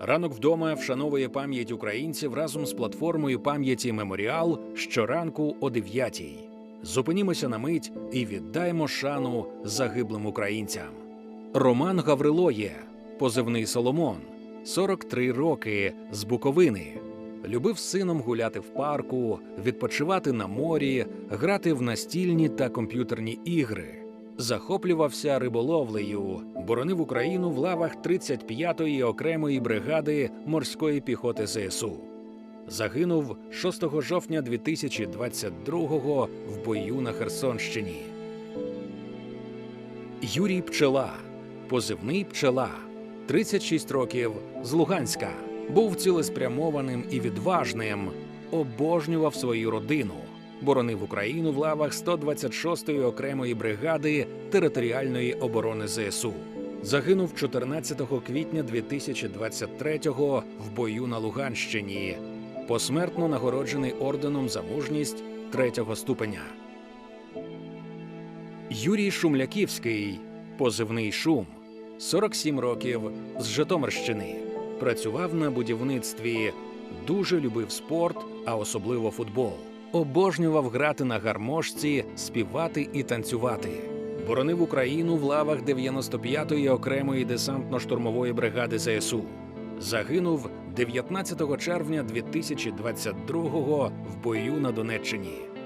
Ранок вдома вшановує пам'ять українців разом з платформою пам'яті Меморіал щоранку о 9 Зупинімося на мить і віддаймо шану загиблим українцям. Роман Гаврилоє, позивний Соломон, 43 роки з Буковини. Любив сином гуляти в парку, відпочивати на морі, грати в настільні та комп'ютерні ігри. Захоплювався риболовлею, боронив Україну в лавах 35-ї окремої бригади морської піхоти ЗСУ. Загинув 6 жовтня 2022-го в бою на Херсонщині. Юрій Пчела, позивний пчела, 36 років з Луганська, був цілеспрямованим і відважним, обожнював свою родину, боронив Україну в лавах 126-ї окремої бригади територіальної оборони ЗСУ. Загинув 14 квітня 2023-го в бою на Луганщині, посмертно нагороджений орденом за мужність третього ступеня. Юрій Шумляківський, позивний шум, 47 років з Житомирщини. Працював на будівництві, дуже любив спорт, а особливо футбол. Обожнював грати на гармошці, співати і танцювати. Боронив Україну в лавах 95-ї окремої десантно-штурмової бригади ЗСУ. Загинув 19 червня 2022-го в бою на Донеччині.